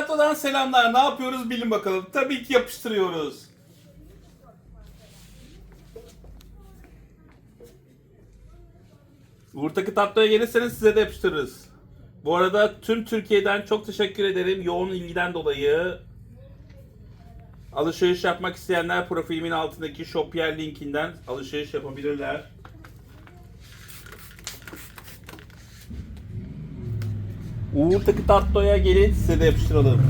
tatlıdan selamlar. Ne yapıyoruz bilin bakalım. Tabii ki yapıştırıyoruz. Uğur'taki tatlıya gelirseniz size de yapıştırırız. Bu arada tüm Türkiye'den çok teşekkür ederim yoğun ilgiden dolayı. Alışveriş yapmak isteyenler profilimin altındaki Shopier linkinden alışveriş yapabilirler. Uğur'taki tatlıya gelin size de yapıştıralım.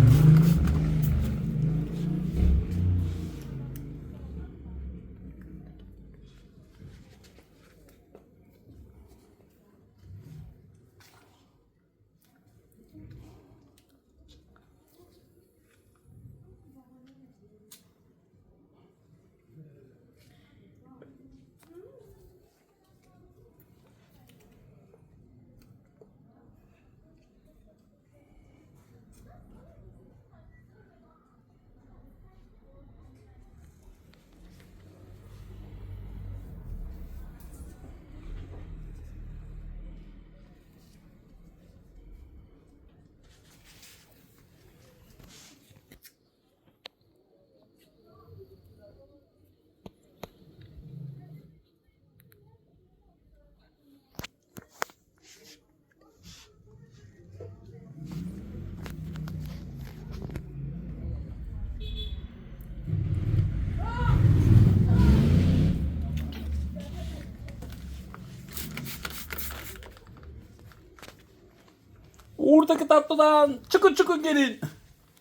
Uğur'daki tatlıdan çıkın çıkın gelin.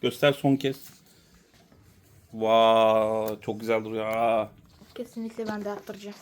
Göster son kez. Vaa çok güzel duruyor. ha. Kesinlikle ben de yaptıracağım.